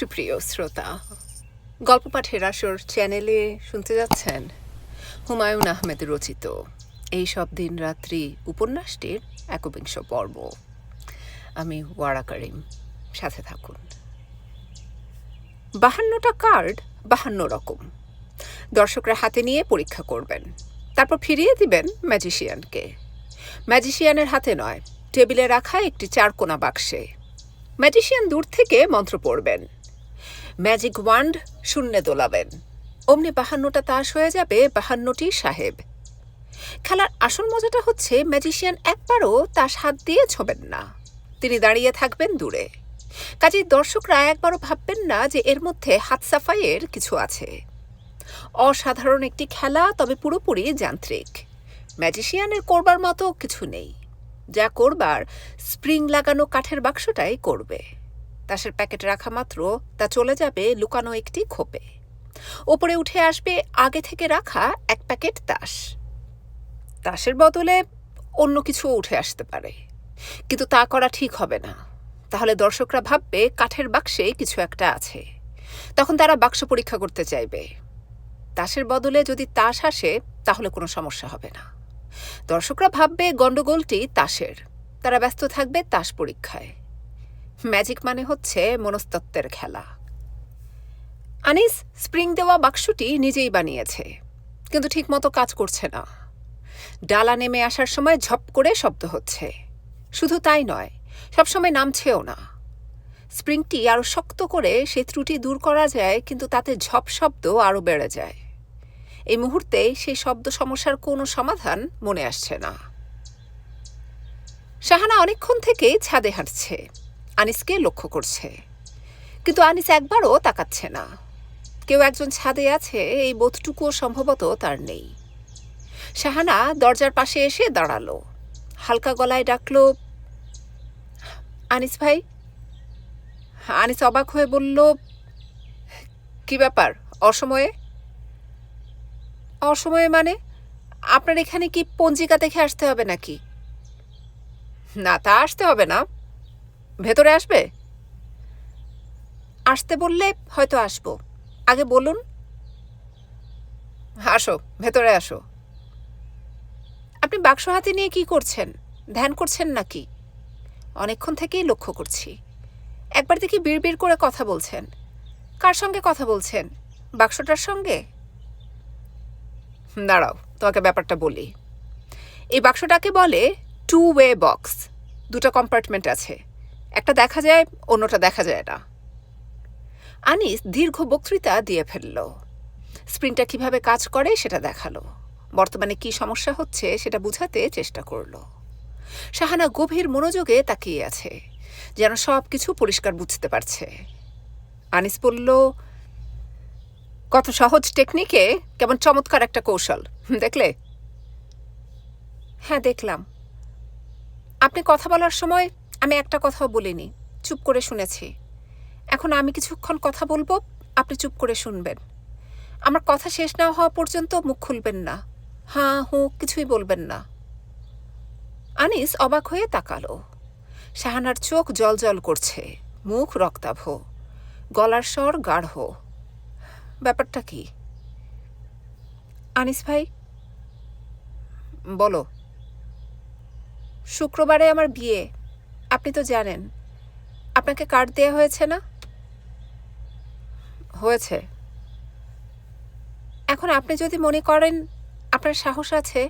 সুপ্রিয় শ্রোতা, গল্প পাঠের আসর চ্যানেলে শুনতে যাচ্ছেন হুমায়ুন আহমেদ রচিত এই সব দিন রাত্রি উপন্যাসটির একবিংশ পর্ব। আমি ওয়ারা করিম, সাথে থাকুন। বাহান্নটা কার্ড বাহান্ন রকম। দর্শকরা হাতে নিয়ে পরীক্ষা করবেন। তারপর ফিরিয়ে দিবেন ম্যাজিশিয়ানকে। ম্যাজিশিয়ানের হাতে নয়, টেবিলে রাখা একটি চারকোনা বাক্সে। ম্যাজিশিয়ান দূর থেকে মন্ত্র পড়বেন। ম্যাজিক ওয়ান্ড শূন্যে দোলাবেন। অমনি বাহান্নটা তাস হয়ে যাবে বাহান্নটি সাহেব। খেলার আসল মজাটা হচ্ছে ম্যাজিশিয়ান একবারও তাস হাত দিয়ে ছোবেন না। তিনি দাঁড়িয়ে থাকবেন দূরে। কাজেই দর্শকরা একবারও ভাববেন না যে এর মধ্যে হাত সাফাইয়ের কিছু আছে। অসাধারণ একটি খেলা, তবে পুরোপুরি যান্ত্রিক। ম্যাজিশিয়ানের করবার মতো কিছু নেই। যা করবার, স্প্রিং লাগানো কাঠের বাক্সটাই করবে। তাসের প্যাকেট রাখা মাত্র, তা চলে যাবে লুকানো একটি খোপে। ওপরে উঠে আসবে আগে থেকে রাখা এক প্যাকেট তাস। তাসের বদলে অন্য কিছু উঠে আসতে পারে। কিন্তু তা করা ঠিক হবে না। তাহলে দর্শকরা ভাববে কাঠের বাক্সে কিছু একটা আছে। তখন তারা বাক্স পরীক্ষা করতে চাইবে। তাসের বদলে যদি তাস আসে, তাহলে কোনো সমস্যা হবে না। দর্শকরা ভাববে গণ্ডগোলটি তাসের। তারা ব্যস্ত থাকবে তাস পরীক্ষায়। ম্যাজিক মানে হচ্ছে মনস্তত্ত্বের খেলা। আনিস স্প্রিং দেওয়া বাক্সটি নিজেই বানিয়েছে, কিন্তু ঠিকমতো কাজ করছে না। ডালা নেমে আসার সময় ঝপ করে শব্দ হচ্ছে। শুধু তাই নয়, সবসময় নামছেও না। স্প্রিংটি আরও শক্ত করে সেই ত্রুটি দূর করা যায়, কিন্তু তাতে ঝপ শব্দ আরও বেড়ে যায়। এই মুহূর্তে সেই শব্দ সমস্যার কোনো সমাধান মনে আসছে না। শাহানা অনেকক্ষণ থেকেই ছাদে হাঁটছে। আনিসকে লক্ষ্য করছে। কিন্তু আনিস একবারও তাকাচ্ছে না। কেউ একজন ছাদে আছে, এই বোধটুকুও সম্ভবত তার নেই। শাহানা দরজার পাশে এসে দাঁড়াল। হালকা গলায় ডাকল, আনিস ভাই? আনিস অবাক হয়ে বলল, কি ব্যাপার, অসময়ে? অসময়ে মানে? আপনার এখানে কি পঞ্জিকা দেখে আসতে হবে নাকি? না, তা আসতে হবে না। ভেতরে আসবে? আসতে বললে হয়তো আসব। আগে বলুন। আসো, ভেতরে আসো। আপনি বাক্স হাতে নিয়ে কি করছেন? ধ্যান করছেন নাকি? অনেকক্ষণ থেকেই লক্ষ্য করছি। একবার দেখি বিড়বিড় করে কথা বলছেন। কার সঙ্গে কথা বলছেন? বাক্সটার সঙ্গে? দাঁড়াও, তোমাকে ব্যাপারটা বলি। এই বাক্সটাকে বলে টু ওয়ে বক্স দুটো কম্পার্টমেন্ট আছে। একটা দেখা যায়, অন্যটা দেখা যায় না। আনিস দীর্ঘ বক্তৃতা দিয়ে ফেলল। স্প্রিংটা কীভাবে কাজ করে সেটা দেখাল। বর্তমানে কি সমস্যা হচ্ছে সেটা বুঝাতে চেষ্টা করল। শাহানা গভীর মনোযোগে তাকিয়ে আছে, যেন সব কিছু পরিষ্কার বুঝতে পারছে। আনিস বলল, কত সহজ টেকনিকে, কেমন চমৎকার একটা কৌশল। দেখলে? হ্যাঁ দেখলাম। আপনি কথা বলার সময় আমি একটা কথাও বলিনি। চুপ করে শুনেছি। এখন আমি কিছুক্ষণ কথা বলব, আপনি চুপ করে শুনবেন। আমার কথা শেষ না হওয়া পর্যন্ত মুখ খুলবেন না। হাঁ, হু, কিছুই বলবেন না। আনিস অবাক হয়ে তাকালো। শাহানার চোখ জল করছে। মুখ রক্তাভ। গলার স্বর গাঢ়। ব্যাপারটা কি? আনিস ভাই? বলো। শুক্রবারে আমার বিয়ে। আপনি তো জানেন, আপনাকে কার্ড দেওয়া হয়েছে না? হয়েছে। এখন আপনি যদি মনে করেন আপনার সাহস আছে,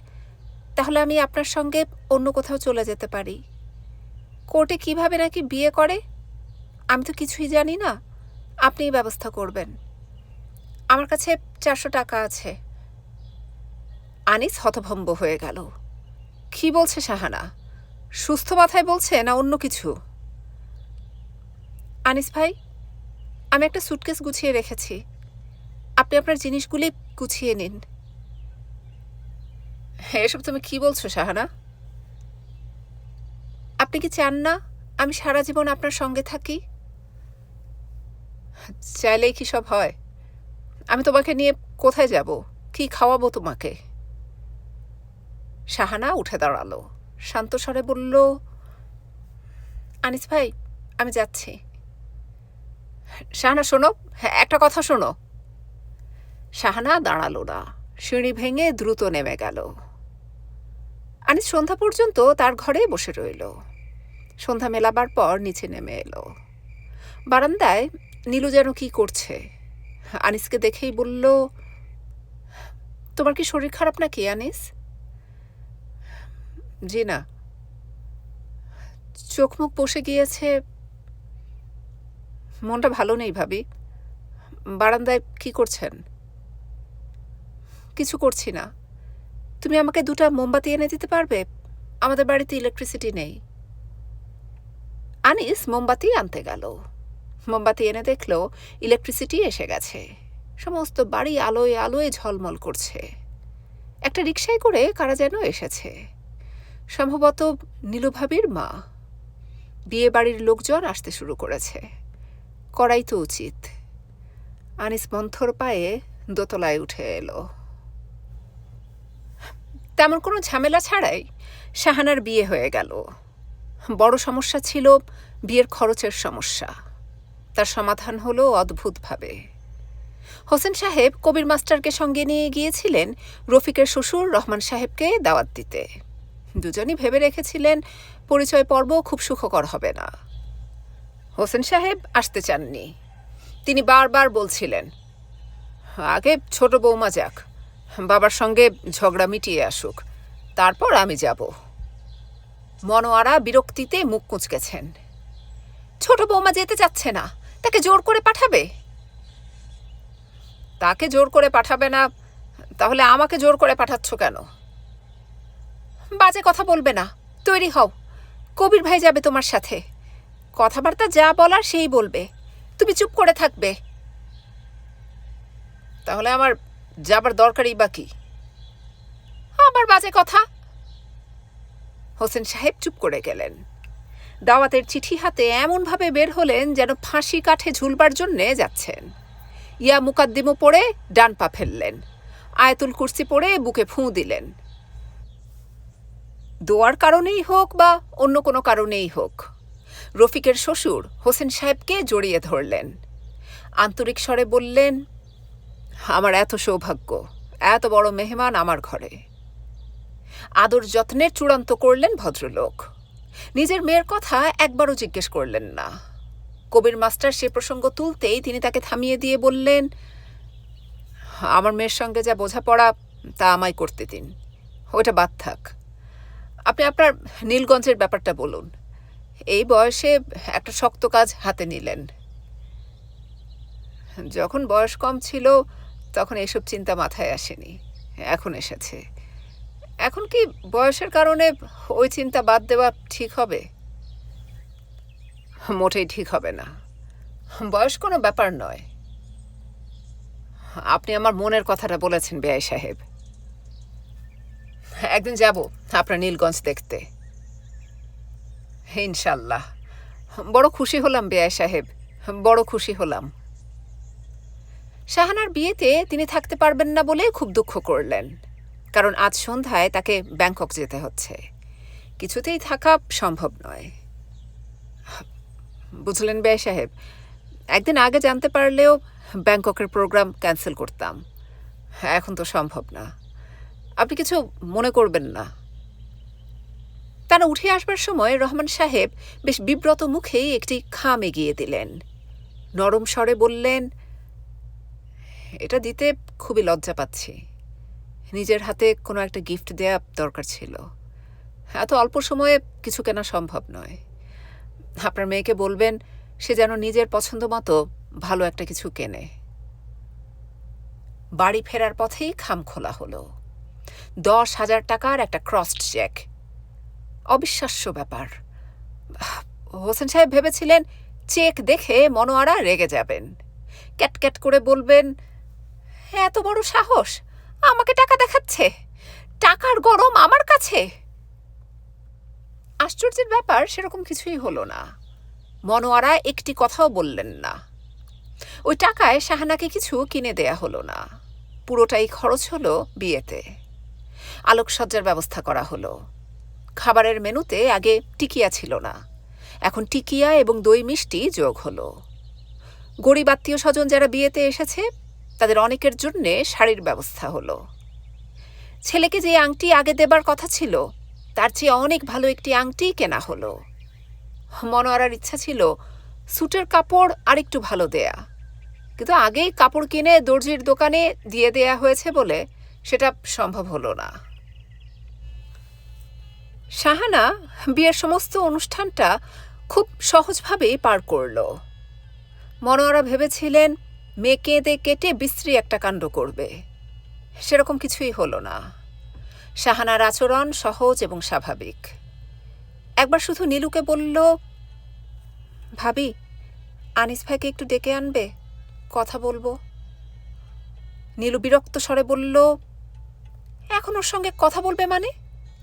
তাহলে আমি আপনার সঙ্গে অন্য কোথাও চলে যেতে পারি। কোর্টে কীভাবে নাকি বিয়ে করে, আমি তো কিছুই জানি না। আপনিই ব্যবস্থা করবেন। আমার কাছে চারশো টাকা আছে। আনিস হতভম্ব হয়ে গেল। কি বলছে শাহানা? সুস্থ মাথায় বলছে না অন্য কিছু? আনিস ভাই, আমি একটা সুটকেস গুছিয়ে রেখেছি। আপনি আপনার জিনিসগুলি গুছিয়ে নিন। এসব তুমি কি বলছো সাহানা আপনি কি চান না আমি সারা জীবন আপনার সঙ্গে থাকি? চাইলেই কি সব হয়? আমি তোমাকে নিয়ে কোথায় যাব? কি খাওয়াবো তোমাকে? সাহানা উঠে দাঁড়াল। শান্ত স্বরে বলল, আনিস ভাই, আমি যাচ্ছি। শাহানা, শোনো হ্যাঁ একটা কথা শোনো। শাহানা দাঁড়াল না, সিঁড়ি ভেঙে দ্রুত নেমে গেল। আনিস সন্ধ্যা পর্যন্ত তার ঘরে বসে রইল। সন্ধ্যা মেলাবার পর নিচে নেমে এলো। বারান্দায় নীলু যেন কি করছে, আনিসকে দেখেই বলল, তোমার কি শরীর খারাপ নাকি, আনিস? জি না। চোখ মুখ বসে গিয়েছে। মনটা ভালো নেই ভাবি। বারান্দায় কি করছেন? কিছু করছি না। তুমি আমাকে দুটা মোমবাতি এনে দিতে পারবে? আমাদের বাড়িতে ইলেকট্রিসিটি নেই। আনিস মোমবাতি আনতে গেল। মোমবাতি এনে দেখল ইলেকট্রিসিটি এসে গেছে। সমস্ত বাড়ি আলোয় আলোয় ঝলমল করছে। একটা রিক্সায় করে কারা যেন এসেছে। সম্ভবত নীলুভাবির মা। বিয়ে বাড়ির লোকজন আসতে শুরু করেছে। করাই তো উচিত। আনিস মন্থর পায়ে দোতলায় উঠে এলো। তেমন কোনো ঝামেলা ছাড়াই শাহানার বিয়ে হয়ে গেল। বড় সমস্যা ছিল বিয়ের খরচের সমস্যা। তার সমাধান হলো অদ্ভুতভাবে। হোসেন সাহেব কবির মাস্টারকে সঙ্গে নিয়ে গিয়েছিলেন রফিকের শ্বশুর রহমান সাহেবকে দাওয়াত দিতে। দুজনই ভেবে রেখেছিলেন পরিচয় পর্ব খুব সুখকর হবে না। হোসেন সাহেব আসতে চাননি। তিনি বারবার বলছিলেন, আগে ছোট বৌমা যাক, বাবার সঙ্গে ঝগড়া মিটিয়ে আসুক, তারপর আমি যাব। মনোয়ারা বিরক্তিতে মুখ কুঁচকেছেন, ছোট বৌমা যেতে চাচ্ছে না, তাকে জোর করে পাঠাবে? তাকে জোর করে পাঠাবে না, তাহলে আমাকে জোর করে পাঠাচ্ছ কেন? বাজে কথা বলবে না। তৈরি হও। কবির ভাই যাবে তোমার সাথে। কথাবার্তা যা বলার সেই বলবে। তুমি চুপ করে থাকবে। তাহলে আমার যাবার দরকারই বা কি? আবার বাজে কথা। হোসেন সাহেব চুপ করে গেলেন। দাওয়াতের চিঠি হাতে এমনভাবে বের হলেন যেন ফাঁসি কাঠে ঝুলবার জন্যে যাচ্ছেন। ইয়া মুকাদ্দিমও পড়ে ডান পা ফেললেন। আয়াতুল কুর্সি পড়ে বুকে ফুঁ দিলেন। দোয়ার কারণেই হোক বা অন্য কোনো কারণেই হোক, রফিকের শ্বশুর হোসেন সাহেবকে জড়িয়ে ধরলেন। আন্তরিক স্বরে বললেন, আমার এত সৌভাগ্য, এত বড় মেহমান আমার ঘরে। আদর যত্নের চূড়ান্ত করলেন ভদ্রলোক। নিজের মেয়ের কথা একবারও জিজ্ঞেস করলেন না। কবির মাস্টার সে প্রসঙ্গ তুলতেই তিনি তাকে থামিয়ে দিয়ে বললেন, আমার মেয়ের সঙ্গে যা বোঝাপড়া, তা আমায় করতে দিন। ওটা বাদ থাক। আপনি আপনার নীলগঞ্জের ব্যাপারটা বলুন। এই বয়সে একটা শক্ত কাজ হাতে নিলেন। যখন বয়স কম ছিল, তখন এসব চিন্তা মাথায় আসেনি। এখন এসেছে। এখন কি বয়সের কারণে ওই চিন্তা বাদ দেওয়া ঠিক হবে? মোটেই ঠিক হবে না। বয়স কোনো ব্যাপার নয়। আপনি আমার মনের কথাটা বলেছেন, বেআই সাহেব। একদিন যাব, আপনার নীলগঞ্জ দেখতে। ইনশাল্লাহ। বড় খুশি হলাম বেআই সাহেব, বড় খুশি হলাম। শাহানার বিয়েতে তিনি থাকতে পারবেন না বলে খুব দুঃখ করলেন, কারণ আজ সন্ধ্যায় তাকে ব্যাংকক যেতে হচ্ছে। কিছুতেই থাকা সম্ভব নয়। বুঝলেন বেআই সাহেব, একদিন আগে জানতে পারলেও ব্যাংককের প্রোগ্রাম ক্যান্সেল করতাম। এখন তো সম্ভব না। আপনি কিছু মনে করবেন না। তারা উঠে আসবার সময় রহমান সাহেব বেশ বিব্রত মুখেই একটি খাম এগিয়ে দিলেন। নরম স্বরে বললেন, এটা দিতে খুবই লজ্জা পাচ্ছি। নিজের হাতে কোনো একটা গিফট দেয়া দরকার ছিল। এত অল্প সময়ে কিছু কেনা সম্ভব নয়। আপনার মেয়েকে বলবেন, সে যেন নিজের পছন্দ মতো ভালো একটা কিছু কেনে। বাড়ি ফেরার পথেই খাম খোলা হলো। দশ হাজার টাকার একটা ক্রসড চেক অবিশ্বাস্য ব্যাপার। হোসেন সাহেব ভেবেছিলেন চেক দেখে মনোয়ারা রেগে যাবেন। ক্যাটক্যাট করে বলবেন, এত বড় সাহস, আমাকে টাকা দেখাচ্ছে, টাকার গরম আমার কাছে! আশ্চর্যের ব্যাপার সেরকম কিছুই হলো না। মনোয়ারা একটি কথাও বললেন না। ওই টাকায় শাহানাকে কিছু কিনে দেয়া হলো না। পুরোটাই খরচ হলো বিয়েতে। আলোকসজ্জার ব্যবস্থা করা হলো। খাবারের মেনুতে আগে টিকিয়া ছিল না। এখন টিকিয়া এবং দই মিষ্টি যোগ হলো। গরিব আত্মীয় স্বজন যারা বিয়েতে এসেছে, তাদের অনেকের জন্যে শাড়ির ব্যবস্থা হলো। ছেলেকে যে আংটি আগে দেবার কথা ছিল, তার চেয়ে অনেক ভালো একটি আংটি কেনা হলো। মনোয়ারার ইচ্ছা ছিল স্যুটের কাপড় আরেকটু ভালো দেয়া। কিন্তু আগেই কাপড় কিনে দর্জির দোকানে দিয়ে দেয়া হয়েছে বলে সেটা সম্ভব হলো না। শাহানা বিয়ের সমস্ত অনুষ্ঠানটা খুব সহজভাবেই পার করল। মনোয়ারা ভেবেছিলেন মেয়ে কেঁদে কেটে বিশ্রী একটা কাণ্ড করবে। সেরকম কিছুই হলো না। শাহানার আচরণ সহজ এবং স্বাভাবিক। একবার শুধু নীলুকে বলল, ভাবি, আনিস ভাইকে একটু ডেকে আনবে? কথা বলব? নীলু বিরক্ত স্বরে বলল, এখন ওর সঙ্গে কথা বলবে মানে?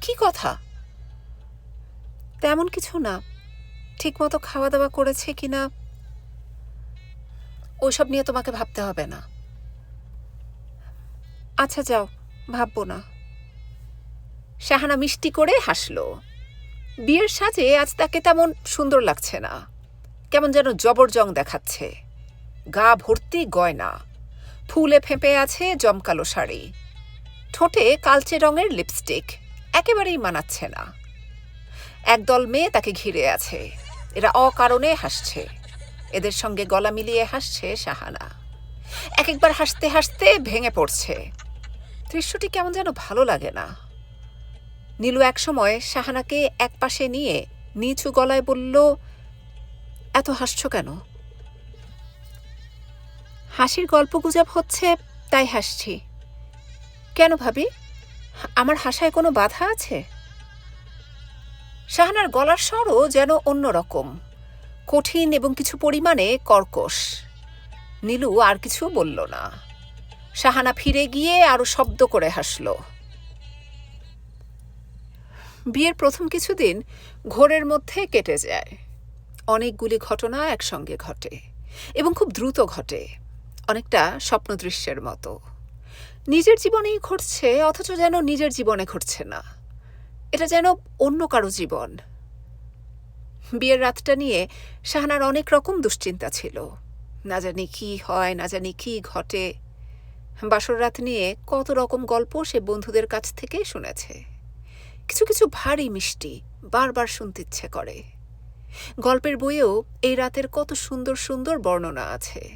কি কথা? তেমন কিছু না। ঠিকমতো খাওয়া দাওয়া করেছে কিনা, ওসব নিয়ে তোমাকে ভাবতে হবে না। আচ্ছা যাও, ভাববো না। শাহানা মিষ্টি করে হাসল। বিয়ের সাজে আজ তাকে তেমন সুন্দর লাগছে না। কেমন যেন জবরজং দেখাচ্ছে। গা ভর্তি গয়না। ফুলে ফেঁপে আছে জমকালো শাড়ি। ঠোঁটে কালচে রঙের লিপস্টিক। একেবারেই মানাচ্ছে না। একদল মেয়ে তাকে ঘিরে আছে। এরা অকারণে হাসছে। এদের সঙ্গে গলা মিলিয়ে হাসছে শাহানা। এক একবার হাসতে হাসতে ভেঙে পড়ছে। দৃশ্যটি কেমন যেন ভালো লাগে না। নীলু একসময় শাহানাকে একপাশে নিয়ে নিচু গলায় বলল, এত হাসছ কেন? হাসির গল্প গুজব হচ্ছে, তাই হাসছি। কেন ভাবি? আমার হাসায় কোনো বাধা আছে? শাহানার গলার স্বরও যেন অন্যরকম। কঠিন এবং কিছু পরিমাণে কর্কশ। নীলু আর কিছু বলল না। শাহানা ফিরে গিয়ে আরও শব্দ করে হাসল। বিয়ের প্রথম কিছুদিন ঘোরের মধ্যে কেটে যায়। অনেকগুলি ঘটনা একসঙ্গে ঘটে এবং খুব দ্রুত ঘটে। অনেকটা স্বপ্নদৃশ্যের মতো। নিজের জীবনেই ঘটছে, অথচ যেন নিজের জীবনে ঘটছে না। এটা যেন অন্য কারও জীবন। বিয়ের রাতটা নিয়ে শাহানার অনেক রকম দুশ্চিন্তা ছিল। না জানি কি হয়, না জানি কি ঘটে। বাসর রাত নিয়ে কত রকম গল্প সে বন্ধুদের কাছ থেকে শুনেছে। কিছু কিছু ভারী মিষ্টি বারবার শুনতে ইচ্ছে করে। গল্পের বইয়েও এই রাতের কত সুন্দর সুন্দর বর্ণনা আছে।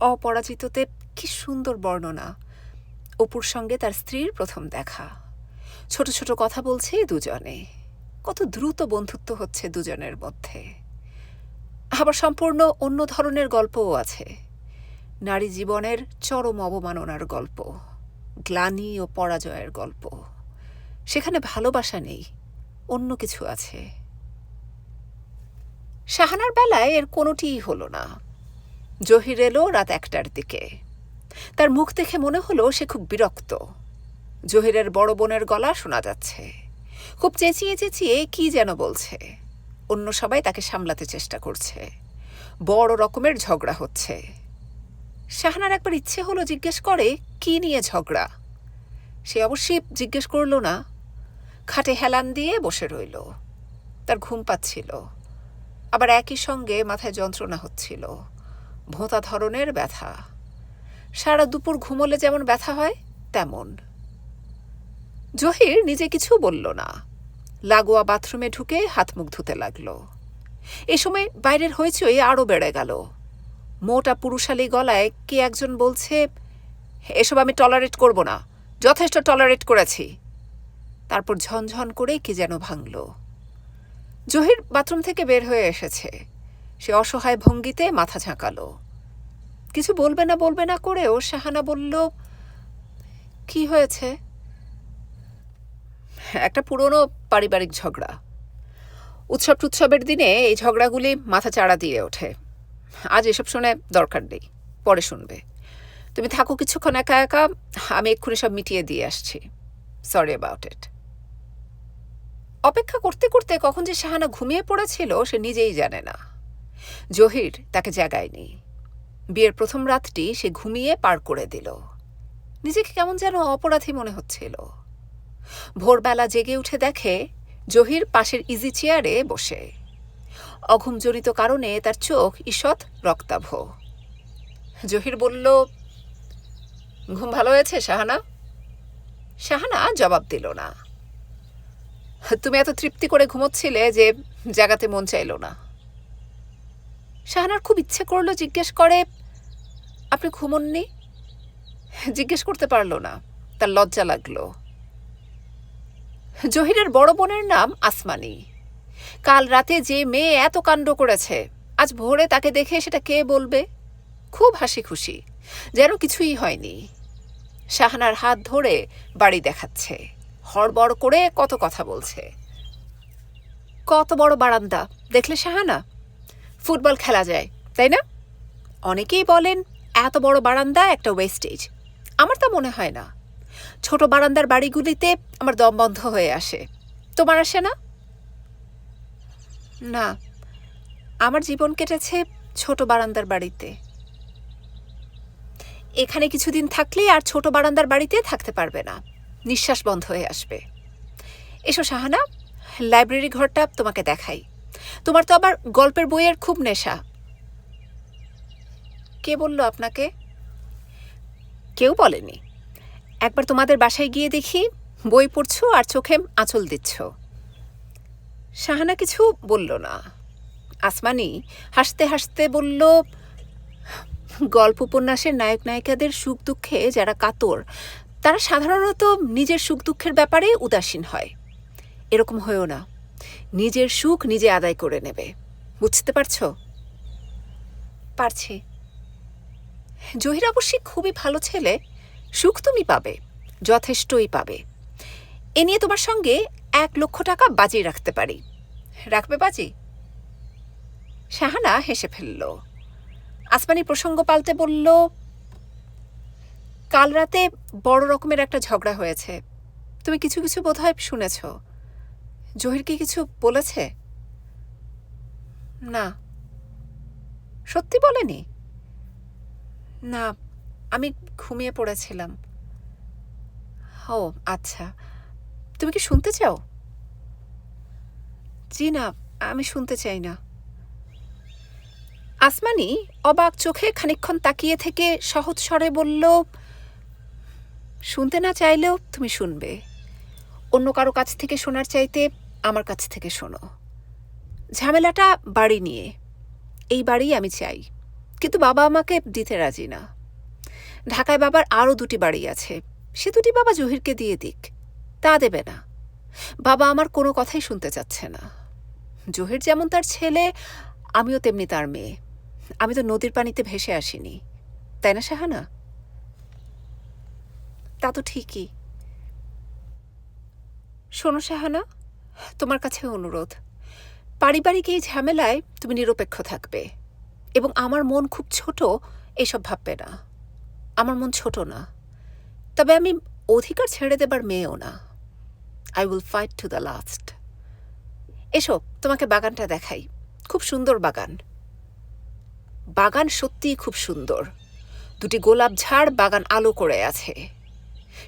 অপরাজিততে কি সুন্দর বর্ণনা। অপুর সঙ্গে তার স্ত্রীর প্রথম দেখা। ছোট ছোট কথা বলছে দুজনে। কত দ্রুত বন্ধুত্ব হচ্ছে দুজনের মধ্যে। আবার সম্পূর্ণ অন্য ধরনের গল্পও আছে। নারী জীবনের চরম অবমাননার গল্প, গ্লানি ও পরাজয়ের গল্প। সেখানে ভালোবাসা নেই, অন্য কিছু আছে। শাহানার বেলায় এর কোনোটিই হলো না। জহির এলো রাত একটার দিকে। তার মুখ দেখে মনে হলো সে খুব বিরক্ত। জহিরের বড় বোনের গলা শোনা যাচ্ছে। খুব চেঁচিয়ে চেঁচিয়ে কি যেন বলছে। অন্য সবাই তাকে সামলাতে চেষ্টা করছে। বড় রকমের ঝগড়া হচ্ছে। শাহানার একবার ইচ্ছে হলো জিজ্ঞেস করে, কি নিয়ে ঝগড়া? সে অবশ্যই জিজ্ঞেস করল না। খাটে হেলান দিয়ে বসে রইল। তার ঘুম পাচ্ছিল। আবার একই সঙ্গে মাথায় যন্ত্রণা হচ্ছিল। ভোঁতা ধরনের ব্যথা। সারা দুপুর ঘুমোলে যেমন ব্যথা হয়, তেমন। জহির নিজে কিছু বলল না। লাগোয়া বাথরুমে ঢুকে হাত মুখ ধুতে লাগল। এ সময় বাইরের হইচই আরও বেড়ে গেল। মোটা পুরুষালী গলায় কে একজন বলছে, এসব আমি টলারেট করব না, যথেষ্ট টলারেট করেছি। তারপর ঝনঝন করে কি যেন ভাঙল। জহির বাথরুম থেকে বের হয়ে এসেছে। সে অসহায় ভঙ্গিতে মাথা ঝাঁকালো। কিছু বলবে না বলবে না করেও শাহানা বলল, কি হয়েছে? একটা পুরনো পারিবারিক ঝগড়া। উৎসব টুৎসবের দিনে এই ঝগড়াগুলি মাথা চাড়া দিয়ে ওঠে। আজ এসব শুনে দরকার নেই, পরে শুনবে। তুমি থাকো কিছুক্ষণ একা একা, আমি এক্ষুনি সব মিটিয়ে দিয়ে আসছি। সরি অ্যাবাউট ইট অপেক্ষা করতে করতে কখন যে শাহানা ঘুমিয়ে পড়েছিল, সে নিজেই জানে না। জহির তাকে জাগায়নি। বিয়ের প্রথম রাতটি সে ঘুমিয়ে পার করে দিল। নিজেকে কেমন যেন অপরাধী মনে হচ্ছিল। ভোরবেলা জেগে উঠে দেখে জহির পাশের ইজি চেয়ারে বসে। অঘুমজনিত কারণে তার চোখ ঈষৎ রক্তাভ। জহির বলল, ঘুম ভালো হয়েছে, শাহানা? শাহানা জবাব দিল না। তুমি এত তৃপ্তি করে ঘুমোচ্ছিলে যে জাগাতে মন চাইল না। শাহানার খুব ইচ্ছে করল জিজ্ঞেস করে, আপনি ঘুমননি? জিজ্ঞেস করতে পারল না। তার লজ্জা লাগল। জহিরের বড় বোনের নাম আসমানি। কাল রাতে যে মেয়ে এত কাণ্ড করেছে, আজ ভোরে তাকে দেখে সেটা কে বলবে? খুব হাসি খুশি, যেন কিছুই হয়নি। শাহানার হাত ধরে বাড়ি দেখাচ্ছে, হড়বড় করে কত কথা বলছে। কত বড় বারান্দা, দেখলে শাহানা? ফুটবল খেলা যায়, তাই না? অনেকেই বলেন, এত বড় বারান্দা একটা ওয়েস্টেজ আমার তা মনে হয় না। ছোট বারান্দার বাড়িগুলিতে আমার দম বন্ধ হয়ে আসে। তোমার আসে না? না, আমার জীবন কেটেছে ছোট বারান্দার বাড়িতে। এখানে কিছুদিন থাকলেই আর ছোট বারান্দার বাড়িতে থাকতে পারবে না। নিঃশ্বাস বন্ধ হয়ে আসবে। এসো সাহানা লাইব্রেরি ঘরটা তোমাকে দেখাই। তোমার তো আবার গল্পের বইয়ের খুব নেশা। কে বলল আপনাকে? কেউ বলেনি। একবার তোমাদের বাসায় গিয়ে দেখি, বই পড়ছো আর চোখে আঁচল দিচ্ছ। শাহানা কিছু বলল না। আসমানি হাসতে হাসতে বলল গল্প উপন্যাসের নায়ক নায়িকাদের সুখ দুঃখে যারা কাতর, তারা সাধারণত নিজের সুখ দুঃখের ব্যাপারে উদাসীন হয়। এরকম হয়েও না। নিজের সুখ নিজে আদায় করে নেবে। বুঝতে পারছ? পারছি। জহির অবশ্যই খুবই ভালো ছেলে। সুখ তুমি পাবে, যথেষ্টই পাবে। এ নিয়ে তোমার সঙ্গে এক লক্ষ টাকা বাজিয়ে রাখতে পারি। রাখবে বাজি? শাহানা হেসে ফেলল। আসমানি প্রসঙ্গ পাল্টে বলল, কাল রাতে বড় রকমের একটা ঝগড়া হয়েছে। তুমি কিছু কিছু বোধহয় শুনেছ। জহির কি কিছু বলেছে? না। সত্যি বলেনি? না। আমি ঘুমিয়ে পড়েছিলাম। ও আচ্ছা। তুমি কি শুনতে চাও? জি না, আমি শুনতে চাই না। আসমানি অবাক চোখে খানিকক্ষণ তাকিয়ে থেকে সহজ স্বরে বলল, শুনতে না চাইলেও তুমি শুনবে। অন্য কারও কাছ থেকে শোনার চাইতে আমার কাছ থেকে শোনো। ঝামেলাটা বাড়ি নিয়ে। এই বাড়ি আমি চাই। কিন্তু বাবা আমাকে দিতে রাজি না। ঢাকায় বাবার আরও দুটি বাড়ি আছে। সে দুটি বাবা জহিরকে দিয়ে দিক। তা দেবে না। বাবা আমার কোনো কথাই শুনতে চাচ্ছে না। জহির যেমন তার ছেলে, আমিও তেমনি তার মেয়ে। আমি তো নদীর পানিতে ভেসে আসিনি। তাই না, শাহানা? তা তো ঠিকই। শোনো, শাহানা, তোমার কাছে অনুরোধ। পারিবারিক এই ঝামেলায় তুমি নিরপেক্ষ থাকবে এবং আমার মন খুব ছোট, এসব ভাববে না। আমার মন ছোট না। তবে আমি অধিকার ছেড়ে দেবার মেয়েও না। I will fight to the last এসো, তোমাকে বাগানটা দেখাই। খুব সুন্দর বাগান। বাগান সত্যিই খুব সুন্দর। দুটি গোলাপ ঝাড় বাগান আলো করে আছে।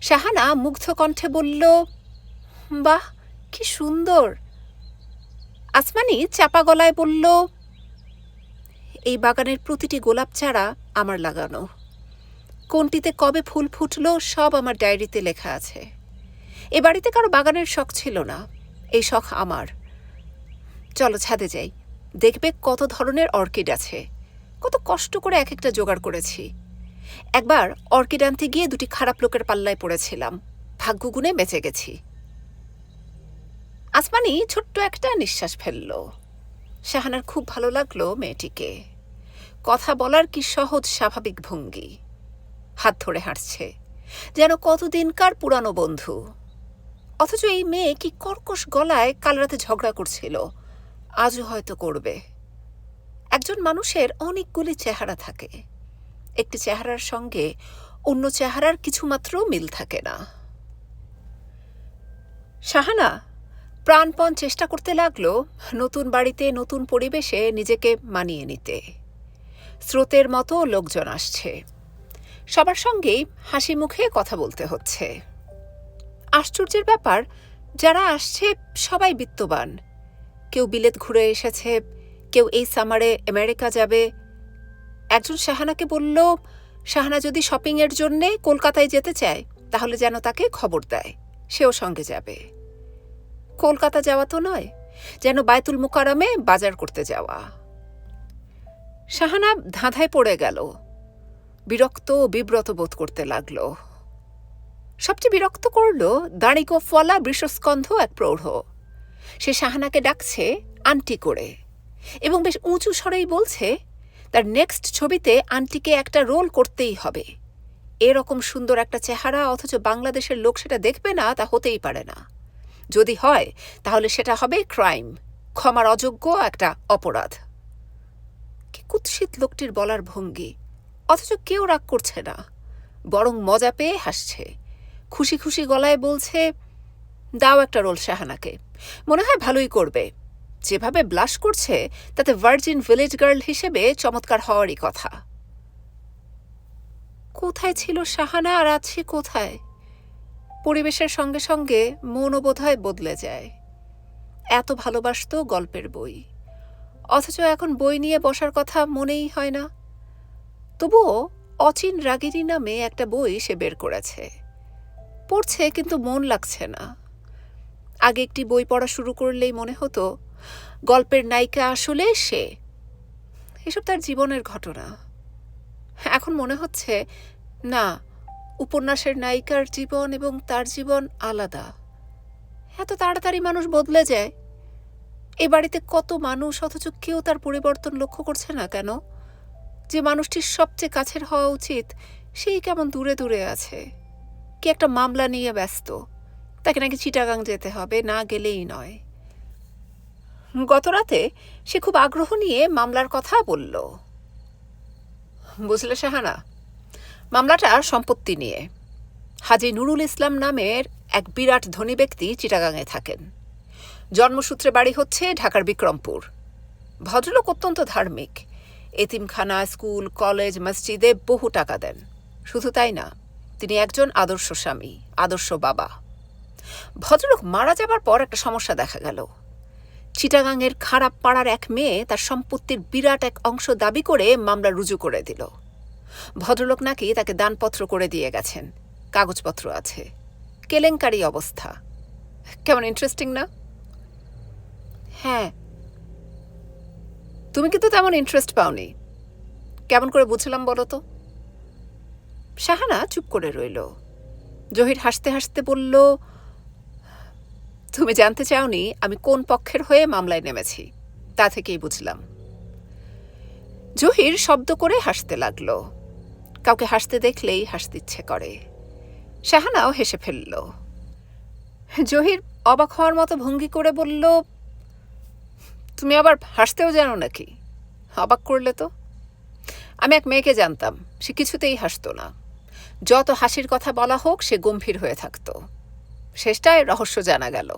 শাহানা মুগ্ধ কণ্ঠে বলল, বাহ, কি সুন্দর! আসমানি চাপা গলায় বলল, এই বাগানের প্রতিটি গোলাপ চারা আমার লাগানো। কোনটিতে কবে ফুল ফুটলো সব আমার ডায়েরিতে লেখা আছে। এ বাড়িতে কারও বাগানের শখ ছিল না। এই শখ আমার। চলো ছাদে যাই। দেখবে কত ধরনের অর্কিড আছে। কত কষ্ট করে এক একটা জোগাড় করেছি। একবার অর্কিড আনতে গিয়ে দুটি খারাপ লোকের পাল্লায় পড়েছিলাম। ভাগ্যগুণে বেঁচে গেছি। আসমানি ছোট্ট একটা নিঃশ্বাস ফেলল। শাহানার খুব ভালো লাগল মেয়েটিকে। কথা বলার কি সহজ স্বাভাবিক ভঙ্গি। হাত ধরে হাঁটছে। যেন কতদিনকার পুরানো বন্ধু। অথচ এই মেয়ে কি কর্কশ গলায় কাল রাতে ঝগড়া করছিল। আজও হয়তো করবে। একজন মানুষের অনেকগুলি চেহারা থাকে। একটি চেহারার সঙ্গে অন্য চেহারার কিছুমাত্র মিল থাকে না। শাহানা, প্রাণপণ চেষ্টা করতে লাগল নতুন বাড়িতে নতুন পরিবেশে নিজেকে মানিয়ে নিতে। স্রোতের মতো লোকজন আসছে। সবার সঙ্গেই হাসি মুখে কথা বলতে হচ্ছে। আশ্চর্যের ব্যাপার, যারা আসছে সবাই বিত্তবান। কেউ বিলেত ঘুরে এসেছে, কেউ এই সামারে আমেরিকা যাবে। একজন শাহানাকে বলল, শাহানা যদি শপিংয়ের জন্যে কলকাতায় যেতে চায়, তাহলে যেন তাকে খবর দেয়, সেও সঙ্গে যাবে। কলকাতা যাওয়া তো নয়, যেন বায়তুল মুকারমে বাজার করতে যাওয়া। শাহানা ধাঁধায় পড়ে গেল। বিরক্ত ও বিব্রত বোধ করতে লাগল। সবচেয়ে বিরক্ত করল দাড়িগোফওয়ালা বৃষস্কন্ধ এক প্রৌঢ়। সে শাহানাকে ডাকছে আন্টি করে এবং বেশ উঁচু স্বরেই বলছে, তার নেক্সট ছবিতে আন্টিকে একটা রোল করতেই হবে। এরকম সুন্দর একটা চেহারা অথচ বাংলাদেশের লোক সেটা দেখবে না, তা হতেই পারে না। যদি হয়, তাহলে সেটা হবে ক্রাইম, ক্ষমার অযোগ্য একটা অপরাধ। কি কুৎসিত লোকটির বলার ভঙ্গি। অথচ কেউ রাগ করছে না, বরং মজা পেয়ে হাসছে। খুশি খুশি গলায় বলছে, দাও একটা রোল শাহানাকে। মনে হয় ভালোই করবে। যেভাবে ব্লাশ করছে, তাতে ভার্জিন ভিলেজ গার্ল হিসেবে চমৎকার হওয়ারই কথা। কোথায় ছিল শাহানা আর আছে কোথায়? পরিবেশের সঙ্গে সঙ্গে মনও বোধহয় বদলে যায়। এত ভালোবাসত গল্পের বই। অথচ এখন বই নিয়ে বসার কথা মনেই হয় না। তবুও অচিন রাগিনী নামে একটা বই সে বের করেছে। পড়ছে কিন্তু মন লাগছে না। আগে একটি বই পড়া শুরু করলেই মনে হতো, গল্পের নায়িকা আসলে সে। এসব তার জীবনের ঘটনা। এখন মনে হচ্ছে, না, উপন্যাসের নায়িকার জীবন এবং তার জীবন আলাদা। এত তাড়াতাড়ি মানুষ বদলে যায়। এ বাড়িতে কত মানুষ, অথচ কেউ তার পরিবর্তন লক্ষ্য করছে না কেন? যে মানুষটির সবচেয়ে কাছের হওয়া উচিত, সেই কেমন দূরে দূরে আছে। কি একটা মামলা নিয়ে ব্যস্ত। তাকে নাকি চিটাগাং যেতে হবে, না গেলেই নয়। গতরাতে সে খুব আগ্রহ নিয়ে মামলার কথা বলল। বুঝলে সাহানা মামলাটা সম্পত্তি নিয়ে। হাজি নুরুল ইসলাম নামের এক বিরাট ধনী ব্যক্তি চিটাগাংয়ে থাকেন। জন্মসূত্রে বাড়ি হচ্ছে ঢাকার বিক্রমপুর। ভদ্রলোক অত্যন্ত ধার্মিক। এতিমখানা, স্কুল, কলেজ, মসজিদে বহু টাকা দেন। শুধু তাই না, তিনি একজন আদর্শ স্বামী, আদর্শ বাবা। ভদ্রলোক মারা যাবার পর একটা সমস্যা দেখা গেল। চিটাগাংয়ের খারাপ পাড়ার এক মেয়ে তার সম্পত্তির বিরাট এক অংশ দাবি করে মামলা রুজু করে দিল। ভদ্রলোক নাকি তাকে দানপত্র করে দিয়ে গেছেন। কাগজপত্র আছে। কেলেঙ্কারি অবস্থা। কেমন ইন্টারেস্টিং না? হ্যাঁ তুমি কিন্তু তেমন ইন্টারেস্ট পাওনি। কেমন করে বুঝলাম বলো তো? শাহানা চুপ করে রইল। জহির হাসতে হাসতে বলল, তুমি জানতে চাওনি আমি কোন পক্ষের হয়ে মামলায় নেমেছি, তা থেকেই বুঝলাম। জহির শব্দ করে হাসতে লাগল। কাউকে হাসতে দেখলেই হাসতে ইচ্ছে করে। শাহানাও হেসে ফেলল। জহির অবাক হওয়ার মতো ভঙ্গি করে বলল তুমি আবার হাসতেও জানো নাকি? অবাক করলে তো? আমি এক মেয়েকে জানতাম, সে কিছুতেই হাসতো না। যত হাসির কথা বলা হোক, সে গম্ভীর হয়ে থাকত। শেষটায় রহস্য জানা গেল।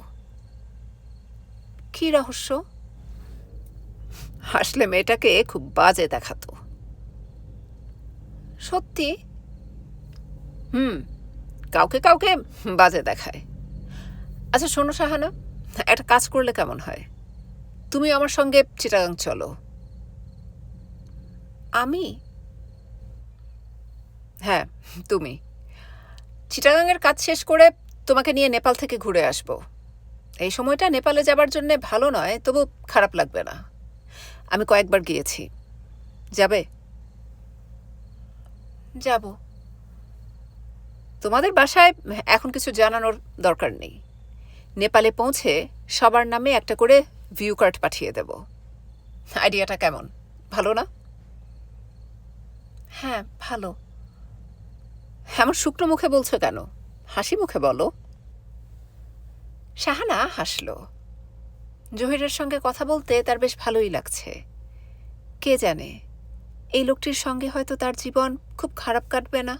কি রহস্য? হাসলে মেয়েটাকে খুব বাজে দেখাতো। সত্যি? হুম, কাউকে কাউকে বাজে দেখায়। আচ্ছা শোনো সাহানা একটা কাজ করলে কেমন হয়? তুমি আমার সঙ্গে চিটাগাং চলো। আমি? হ্যাঁ তুমি। চিটাগাংয়ের কাজ শেষ করে তোমাকে নিয়ে নেপাল থেকে ঘুরে আসব। এই সময়টা নেপালে যাবার জন্য ভালো নয়, তবু খারাপ লাগবে না। আমি কয়েকবার গিয়েছি। যাবে? যাব। তোমাদের বাসায় এখন কিছু জানানোর দরকার নেই। নেপালে পৌঁছে সবার নামে একটা করে ভিউ কার্ড পাঠিয়ে দেব। আইডিয়াটা কেমন? ভালো না? হ্যাঁ ভালো। এমন শুকনো মুখে বলছো কেন? হাসি মুখে বলো। শাহানা হাসল। জহিরের সঙ্গে কথা বলতে তার বেশ ভালোই লাগছে। কে জানে? এই লোকটির সঙ্গে হয়তো তার জীবন খুব খারাপ কাটবে না।